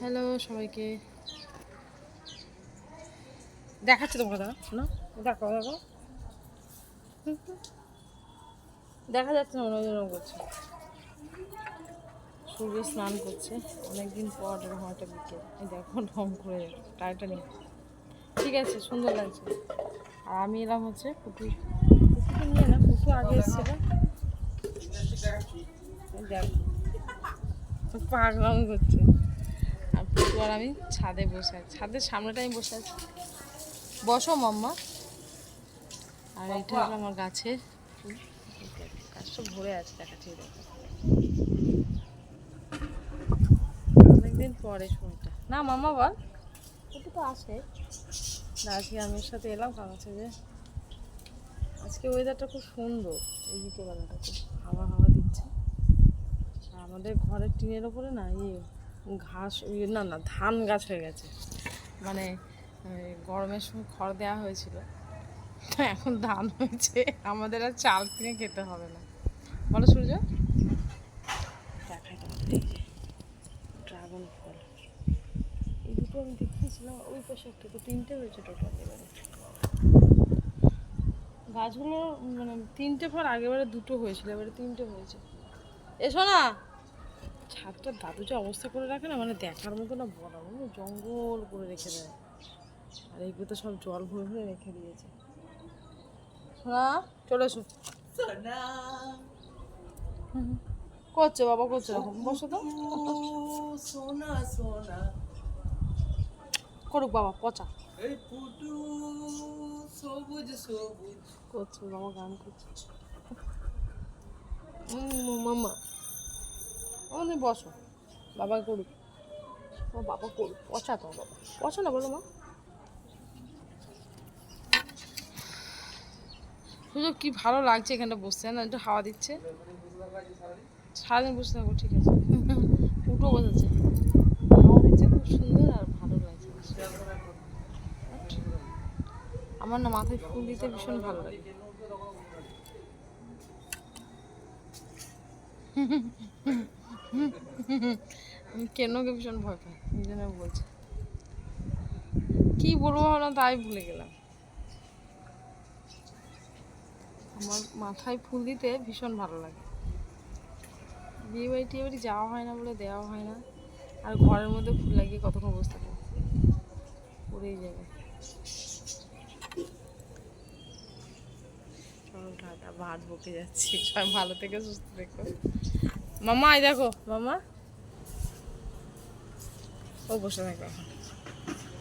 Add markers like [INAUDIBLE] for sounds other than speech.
Hello সবাইকে। দেখাচ্ছে তোমাকে দাঁড়া না দেখো দেখো। দেখা যাচ্ছে না, মনে হয় করছে। সূর্য স্নান করছে। অনেকদিন পর এরকম একটা বিকেল। এই দেখো, ঢং করে টাইটা নিয়ে। ঠিক আছে, সুন্দর লাগছে। আর আমি এলাম হচ্ছে পুটু পুটুকে নিয়ে না পুটু আগে এসেছিল দেখো পাগলাম করছে। আর আর আমি ছাদে বসে আছি। ছাদের সামনেটা আমি বসে আছি। বসো মাম্মা। আর এটা হলো আমার গাছের গাছটা ভরে আছে দেখাচ্ছি এই দেখো। অনেকদিন পরে সময়টা না মাম্মা বল। পুটু তো আসে না, আজকে আমি ওর সাথে এলাম কারণ হচ্ছে যে আজকে ওয়েদারটা খুব সুন্দর। এই বিকেলবেলাটা খুব হাওয়া হাওয়া দিচ্ছে আমাদের ঘরের টিনের ওপরে না ইয়ে ঘাস ইয়ে না না, ধান গাছ হয়ে গেছে। মানে গরমের সময় খড় দেওয়া হয়েছিল। এখন ধান হয়েছে। আমাদের আর চাল কিনে খেতে হবে না। বলো সূর্য। ড্রাগন ফল। এই দুটো আমি দেখিয়েছিলাম, ওই পাশে একটা তিনটে হয়েছে টোটাল এবারে। গাছগুলো মানে তিনটে ফল আগেবারে দুটো হয়েছিল, এবারে তিনটে হয়েছে। এসো না ছাদটা দাদু যে অবস্থা করে রাখে না মানে দেখার মতো না বড় জঙ্গল করে রেখে দেয়। আর এইগুলো তো সব জল ভরে ভরে রেখে দিয়েছে। সোনা চলে এসো। করছে বাবা করছে এরকম বসো তো। সোনা সোনা। করুক বাবা পচা। সবুজ সবুজ। করছে বাবা গান করছে। উম, আমাদের বসো। বাবা করুক। ও বাবা করুক। পচা তো বাবা। পচা না, বলো মা। সুযোগ কি ভালো লাগছে এখানটা বসতে না একটু হাওয়া দিচ্ছে। সারাদিন বসে থাকব ঠিক আছে। উঠো বসেছে। হাওয়া দিচ্ছে, খুব সুন্দর আর ভালো লাগছে। আমার না মাথায় ফুল দিতে ভীষণ ভালো লাগে। [LAUGHS] আমি কেনকে ভীষণ ভয় পাই? এই জন্য বলছি। কি বলব ভাবলাম, তাই ভুলে গেলাম। আমার মাথায় ফুল দিতে ভীষণ ভালো লাগে। বিয়ে বাড়ি টিয়ে বাড়ি যাওয়া হয় না বলে দেওয়া হয় না। আর ঘরের মধ্যে ফুল লাগিয়ে কতক্ষণ বসে থাকব? পড়েই যাবে চলো ভাত বকে যাচ্ছি। সবাই ভালো থেকে, সুস্থ থেকো। মামা এই দেখো। মামা? ও বসে থাকবে এখন।